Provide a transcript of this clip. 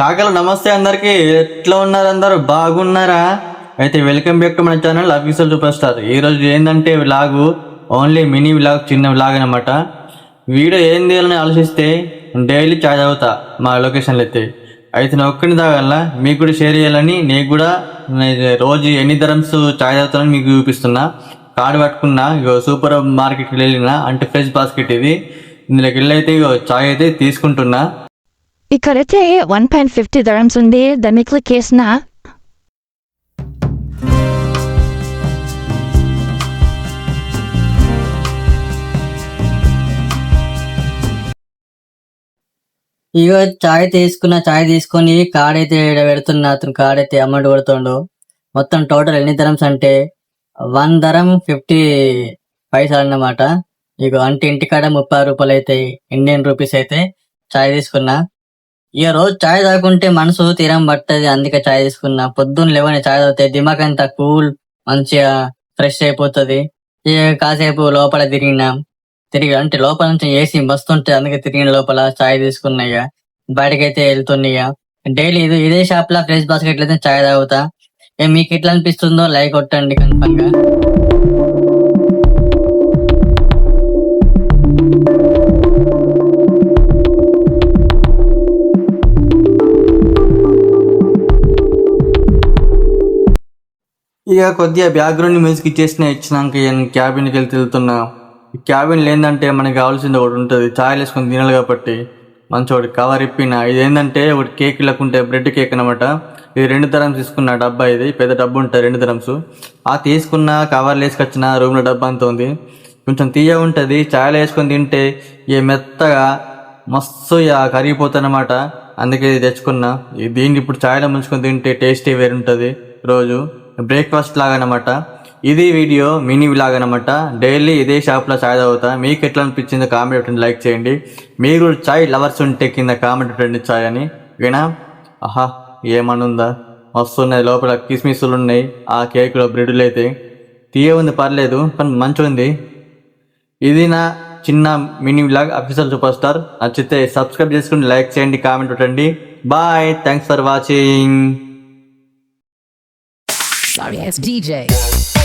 కాకలు నమస్తే అందరికీ. ఎట్లా ఉన్నారు అందరూ? బాగున్నారా? అయితే వెల్కమ్ బ్యాక్ టు మన ఛానల్ అఫీషియల్ సూపర్ స్టార్ ఈరోజు ఏంటంటే వ్లాగు? ఓన్లీ మినీ వ్లాగ్ చిన్న వ్లాగ్ అనమాట వీడియో ఏం తీయాలని ఆలోచిస్తే డైలీ ఛార్జ్ అవుతా మా లొకేషన్లో అయితే. అయితే నేను ఒక్కని తాగాల మీకు కూడా షేర్ చేయాలని నేను కూడా రోజు ఎన్ని ధరమ్స్ ఛార్జ్ అవుతానని మీకు చూపిస్తున్నా. కార్డు పట్టుకున్నా ఇగో సూపర్ మార్కెట్కి వెళ్ళిన అంటే ఫ్రెష్ బాస్కెట్ ఇది. ఇందులోకి వెళ్ళి అయితే ఇగో చాయ్ అయితే తీసుకుంటున్నా. ఇక్కడైతే వన్ పాయింట్ ఫిఫ్టీ ధరమ్స్ ఉంది. దాన్ని క్లిక్ చేసిన ఇగో చాయ్ తీసుకున్న చాయ్ తీసుకొని కార్డ్ అయితే పెడుతున్నా అతను కార్డ్ అయితే అమౌంట్ కొడుతుండు. మొత్తం టోటల్ ఎన్ని ధరమ్స్ అంటే వన్ ధరం ఫిఫ్టీ పైసలు అన్నమాట. ఇగో అంటే ఇంటికాడ ముప్పై రూపాయలు అయితే ఇండియన్ రూపీస్ అయితే చాయ్ తీసుకున్నా. ఇక రోజు చాయ్ తాగుకుంటే మనసు తీరం పట్టది. అందుకే చాయ్ తీసుకున్నా. పొద్దున్న లేవని చాయ్ తాగితే దిమాగ్ అంతా కూల్ మంచిగా ఫ్రెష్ అయిపోతుంది. కాసేపు లోపల తిరిగినా. తిరిగి అంటే లోపల నుంచి ఏసీ వస్తుంటే అందుకే తిరిగిన లోపల చాయ్ తీసుకున్నాయి బయటకైతే వెళ్తున్నాయి డైలీ ఇది ఇదే షాప్ లా ఫ్రెష్ బాస్కెట్ అయితే చాయ్ తాగుతా. మీకు ఎట్లా అనిపిస్తుందో లైక్ కొట్టండి కన్ఫర్మ్గా ఇక కొద్దిగా బ్యాక్గ్రౌండ్ మ్యూజిక్ ఇచ్చేసిన ఇచ్చినాక నేను క్యాబిన్కి వెళ్ళి వెళ్తున్నా క్యాబిన్ ఏంటంటే మనకి కావాల్సింది ఒకటి ఉంటుంది. ఛాయలు వేసుకొని తినాలి కాబట్టి మంచి ఒకటి కవర్ ఇప్పిన. ఇది ఏంటంటే ఒకటి కేక్ లేకుంటే బ్రెడ్ కేక్ అనమాట ఇది రెండు ధరమ్స్ తీసుకున్న డబ్బా ఇది. పెద్ద డబ్బు ఉంటుంది రెండు తరమ్స్ ఆ తీసుకున్న కవర్లు వేసుకొచ్చిన రూమ్లో డబ్బా అంత ఉంది. కొంచెం తీయ ఉంటుంది. ఛాయలు వేసుకొని తింటే ఏ మెత్తగా మస్తు ఇక కరిగిపోతుందన్నమాట అందుకే ఇది తెచ్చుకున్నా. దీన్ని ఇప్పుడు ఛాయలో ముంచుకొని తింటే టేస్టీ వేరు ఉంటుంది రోజు. బ్రేక్ఫాస్ట్ లాగా అనమాట ఇది వీడియో మినీ వ్లాగ్ అనమాట. డైలీ ఇదే షాప్లో చాయ్ తాగుతా. మీకు ఎట్లా అనిపించిందో కామెంట్ పెట్టండి లైక్ చేయండి. మీరు చాయ్ లవర్స్ ఉంటే కింద కామెంట్ పెట్టండి చాయ్ అని. వినా? ఆహా ఏమనుందా? వస్తున్నాయి లోపల కిస్మిస్లు ఉన్నాయి. ఆ కేకులో బ్రెడ్లు అయితే. తీయ ఉంది పర్లేదు కానీ మంచిగా ఉంది. ఇది నా చిన్న mini vlog official super star నచ్చితే సబ్స్క్రైబ్ చేసుకుని లైక్ చేయండి కామెంట్ పెట్టండి bye thanks for watching It's DJ.